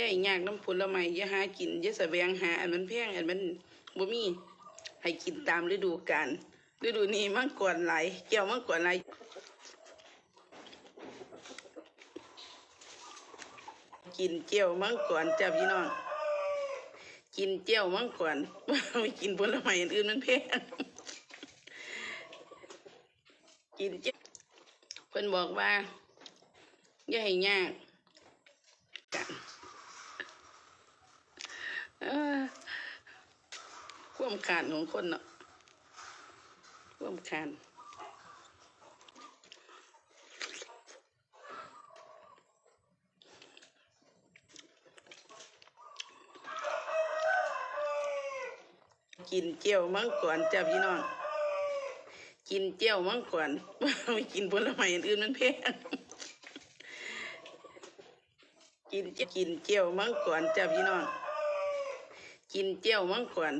ย่ายากน้ำผลไม้ย่าหากินย่าแสวงหา อันมันแพงอันมันบ่มีให้กินตามฤดูกาลฤดูนี้มังกรไหลายแก้วมังกรไหลกินเจียวมังกรจ้าพี่น้องกินเจียวมังกรไม่กินผลไม้อื่นๆมันแพงกินเจียวเพิ่นบอกว่าอย่าให้ยากกันเอ้อ ควมขาดของคนเนาะควมขาดกินเจียวมังกรจ้าพี่น้อง กินเจียวมังกรไม่กินผลไม้อื่นๆมันแพงกินจีกินเจียวมังกรจ้าพี่น้อง กินเจียวมังกร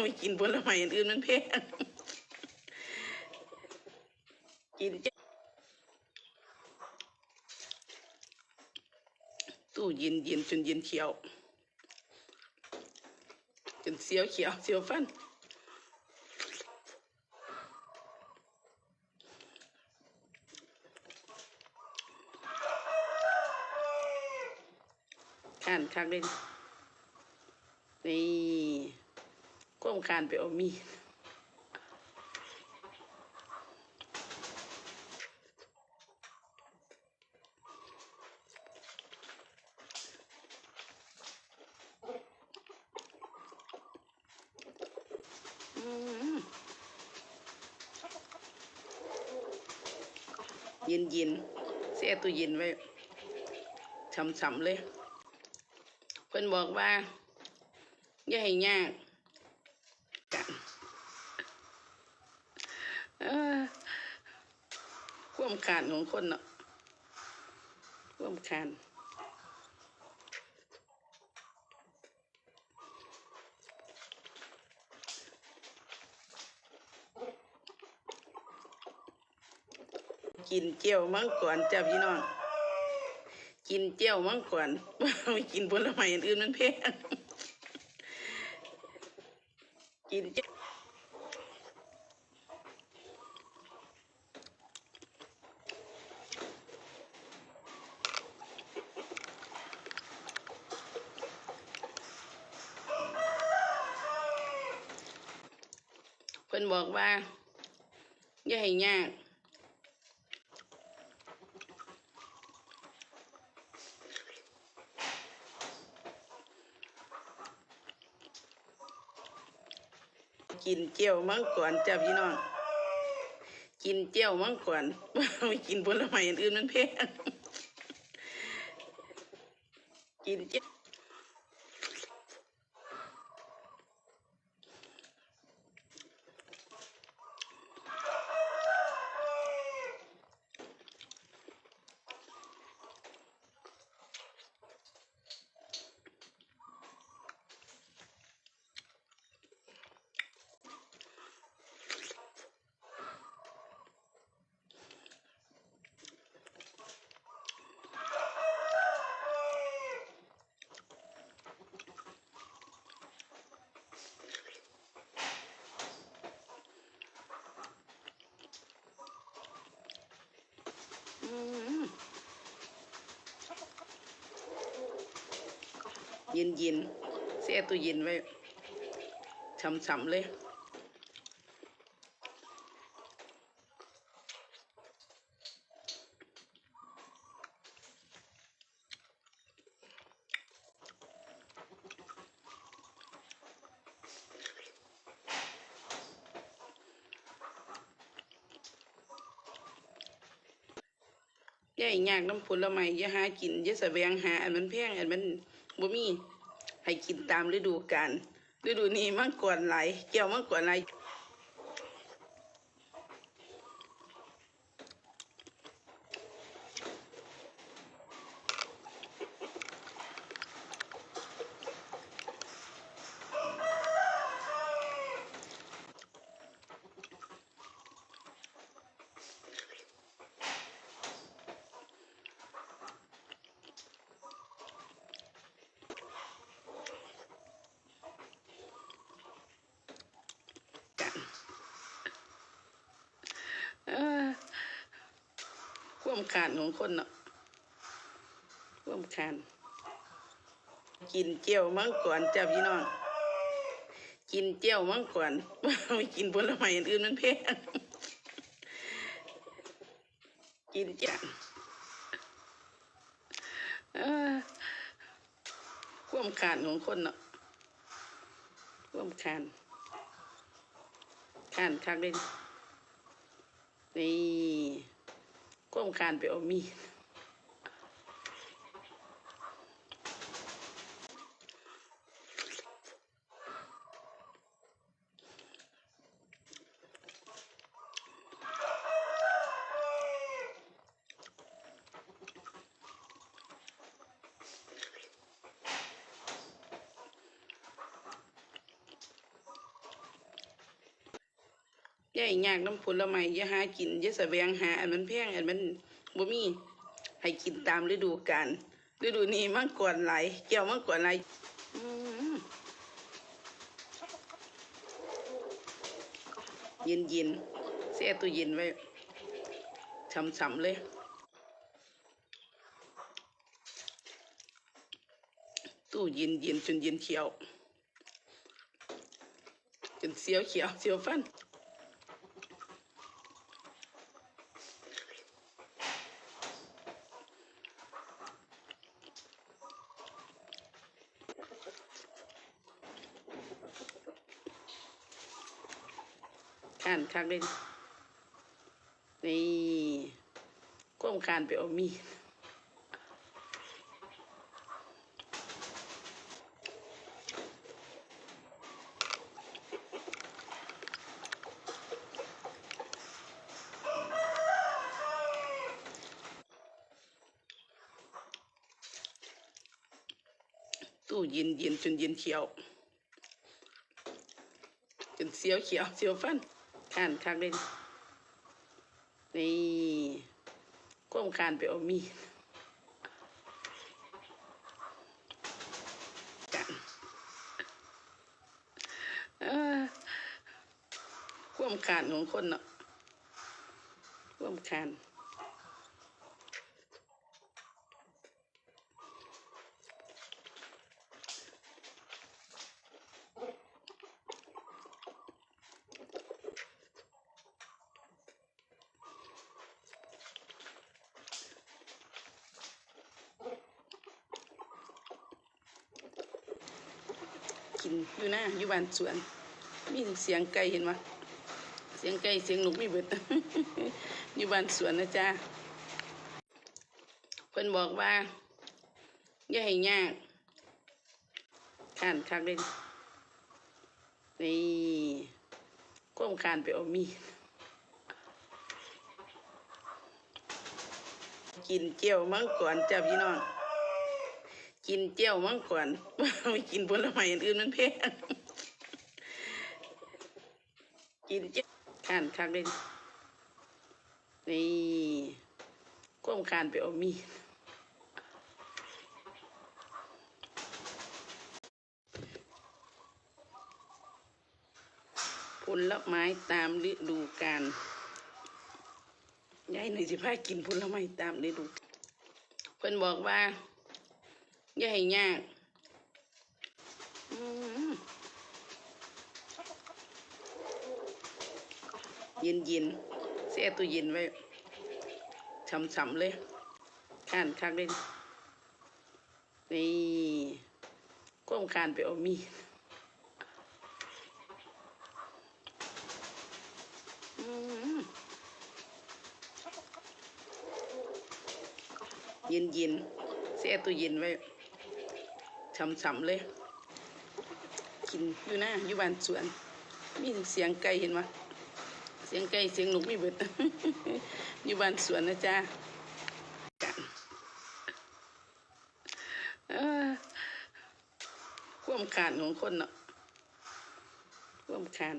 ไม่กินผลไม้อื่นๆมันแพงกินเจียวตู้เย็นเย็นจนเย็นเขียว จนเสียวเขียวเสียวฟันขานคักเลย นี่ก้มคานไปเอามีดเย็นเย็นเสียตู้เย็นไว้ช่ำๆเลย เพิ่นบอกว่า อย่าให้ยากความขาดของคนเนาะความขาดกินเจียวมังกรจ้าพี่น้อง กินเจียวมังกรไม่กินผลไม้อื่นๆมันแพง กินเจียวเพิ่ กินเจียวมังกรจ้าพี่น้อง กินเจียวมังกรไม่กินผลไม้อื่นๆมันแพงกินเจียวอืม เย็นเย็นเสียตู้เย็นไว้ช่ำๆเลยย่าให้ยากน้ำผลไม้ย่าหากินย่าแสวงหา อันมันแพงอันมัน บ่มีให้กินตามฤดูกาลฤดูนี้มังกรไหลเกี่ยวมังกรไหล วมขานของคนเนาะควมขานกินเจียวมังกรจ้าพี่น้องกินเจียวมังกรไม่กินผลไม้อื่นมันแพงกินเจ้ะเอ้อควมขานของคนเนาะควมขานขานคักเล่นนี่ ความการไปเอามีด ย่าให้ยากน้ำผลไม้อย่าหากินอย่าแสวงหา อันมันแพงอันมันบ่มีให้กินตามฤดูกาลฤดูนี้มังกรไหลายแก้วมังกรไหลเย็นเย็นๆแช่ตู้เย็นไว้ช่ำๆเลยตู้เย็นเย็นจนเย็นเขียวจนเสียวเขียวเสียวฟัน ขานคักเลยนี่ก้มคานไปเอามีดตู้เย็นเย็นจนเย็นเขียว จนเสียวเขียวเสียวฟัน ขานคักเลยนี่ก้มคานไปเอามีดกันเอ้อความขานของคนเนาะความคาน กินอยู่นะอยู่บ้านสวน มีเสียงไก่เห็นไหมเสียงไก่เสียงนกมีเบิดอยู่บ้านสวนนะจ๊ะเพิ่นบอกว่าอย่าให้ยากขานคักเลยนี่ก้มคานไปเอามีดกินเจียวมังกรจ้าพี่น้อง กินเจียวมังกรไม่กินผลไม้อื่นมันแพงกินเจียวขานคักเลยนี่ก้มคานไปเอามีดผลไม้ตามฤดูกาลยายหน่อยสิพากินผลไม้ตามฤดูเพิ่นบอกว่า อย่าให้ยากเย็นเย็นๆแช่ตู้เย็นไว้ช่ำๆเลยข้านคักเลยนี่ก้มคานไปเอามีดเย็นเย็นๆแช่ตู้เย็นไว้ ช่ำๆเลย กินอยู่นะอยู่บ้านสวน มีเสียงไก่เห็นไหมเสียงไก่เสียงนกมีเบิด อยู่บ้านสวนนะจ๊ะกันเอ้อความขานของคนเนาะความขาน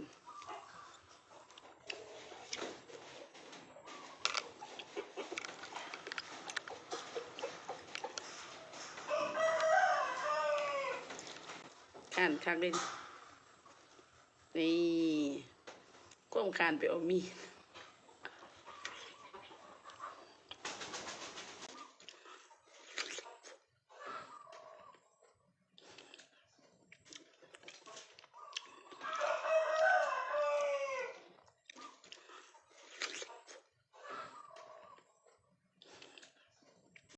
ขานคักเล่นี่ก้มคานไปเอามีด